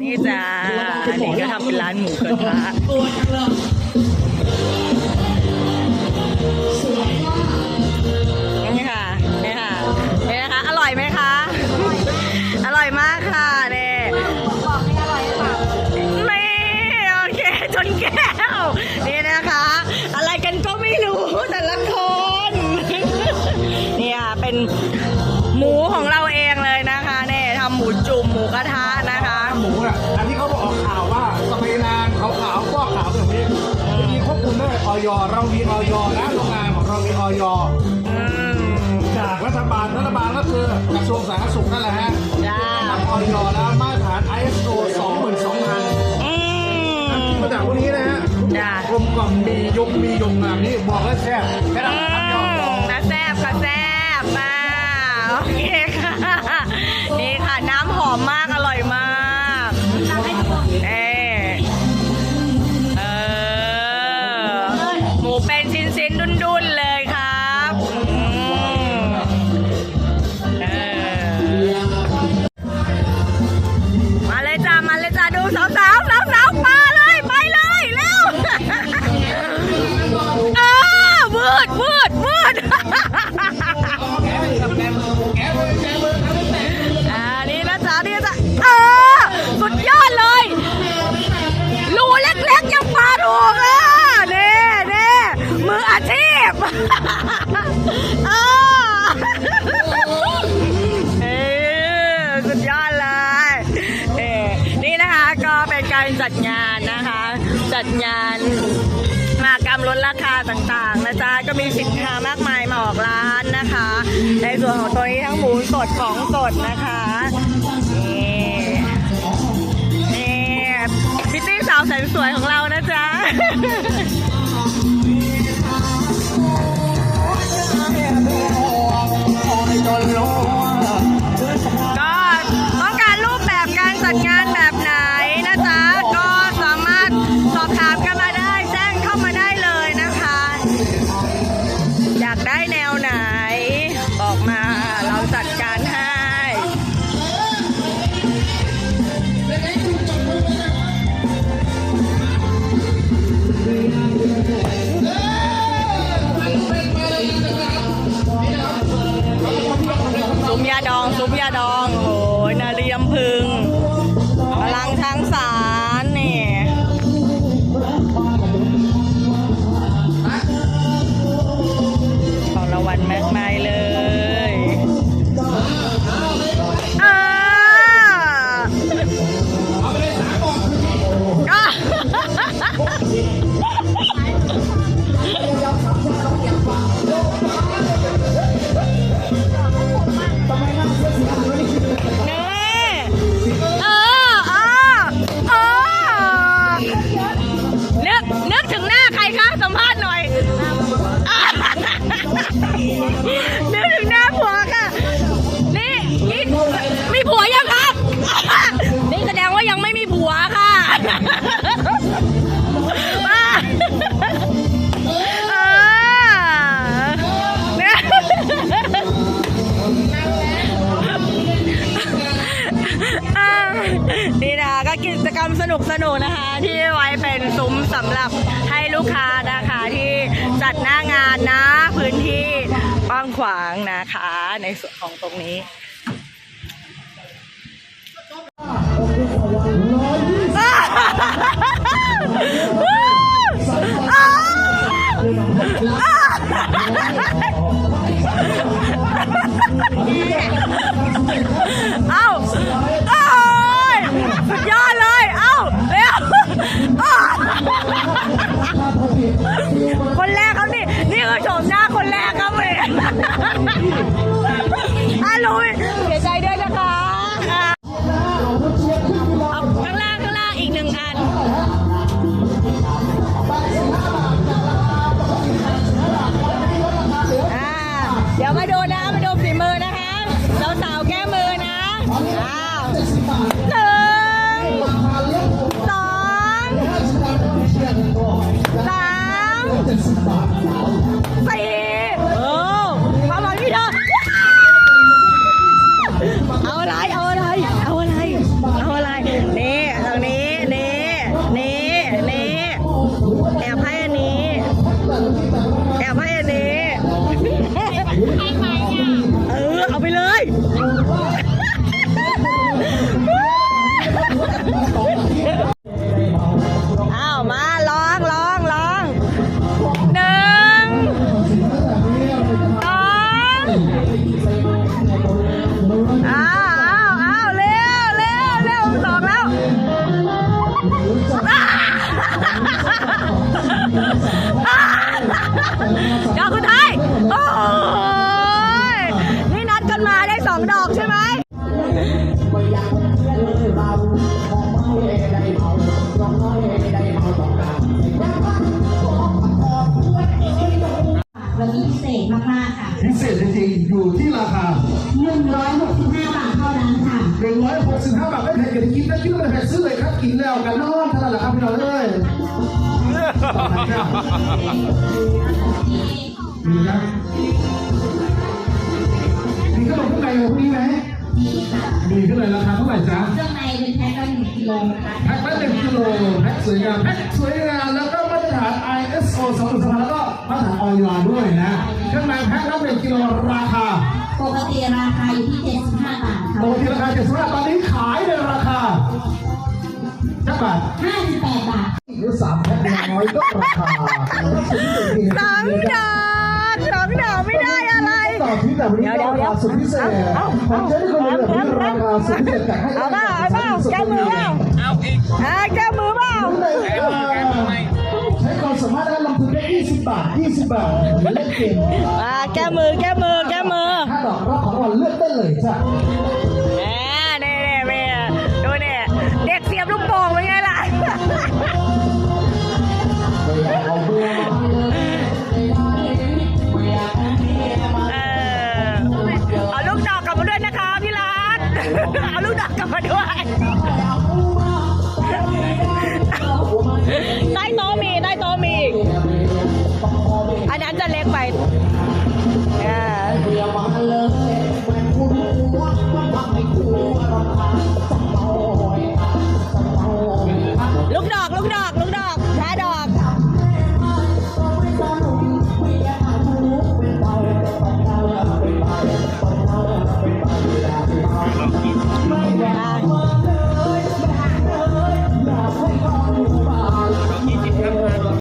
นี่จ้านี่ก็ทำเป็นร้านหมูกระทะ ออยเรามีออยนะโรงงานของเรามีออยอืมจากรัฐบาลรัฐบาลก็คือกระทรวงสาธารณสุขนั่นแหละฮะจ้าทำออยแล้วมาตรฐาน ISO 22,000อืมมาจากพวกนี้นะฮะจ้ากลมกล่อมมียงมียงแบบนี้บอกแล้วแซ่บแค่อืนั้น สุดยอดเลยเออนี่นะคะก็เป็นการจัดงานนะคะ จัดงานมากรรมลดราคาต่างๆนะจ๊ะก็มีสินค้ามากมายมาออกร้านนะคะ ในส่วนของตัวนี้ทั้งหมูสดของสดนะคะนี่นี่พิตตี้สาวแสนสวยของเรานะจ๊ะ องซุปยาดอง โอ้ยนารีลำพึงพลังช้างสารนี่ของรางวัลมากมาย รมสนุกสนุกนะคะ ที่ไว้เป็นซุ้มสำหรับให้ลูกค้านะคะที่จัดหน้างานนะ พื้นที่กว้างขวางนะคะ ในส่วนของตรงนี้เอาลุยเสียใจด้วยนะคะเอาข้างล่างข้างล่างอีกหนึ่งอัน อ่เดี๋ยวมาดู 开门呀 นนี้พิเศษมากๆค่ะ พิเศษจริงๆอยู่ที่ราคา 165 บาทเท่านั้นค่ะ 165 บาทไม่แพงอย่าไปกินนะคิดว่าไม่แพงซื้อเลยครับกินแล้วกันนอนเท่านั้นแหละครับพี่น้องเอ้ยมีครับมีขนมข้างในเลยพวกนี้ไหมนี่ค่ะมีขึ้นเลยราคาเท่าไหร่จ๊ะเครื่องในเป็นแพ็คละ1กิโลนะคะแพ็คละหนึ่งกิโลแพ็คสวยงามแพ็คสวยงามแล้วก็มาตรฐาน ISO 2.2แล้ว ก็มาตรฐานออยด้วยนะข้างในแพ็คละหนึ่งกิโลราคาปกติราคาอยู่ที่ 75 บาทค่ะปกติราคาเจ็ดสิบห้าตอนนี้ขายในราคาจักบาท58 บาทหรือสามแพ็คอย่างน้อยก็ราคาสองดอกสองดอกไม่ได้อะไรต่อที่แต่วันนี้ราคาสุดพิเศษผมจะได้คนเดียวที่ราคาสุดพิเศษจากให้เอาเปล่าเอาเปล่าแก้มือเปล่าเอาอีกอ่าแก้มือเปล่าใช้ความ สามารถในการลงทุนได้ 20 บาท 20 บาทเล่นเกมอ่าแก้มือแก้มือแก้มือถ้าดอกรับของรางวัลเลือกได้เลยจ้ะแหมนี่นี่เมย์ดูนี่เด็กเสียบลูกโป่งเป็นไงล่ะ จะเล็กไป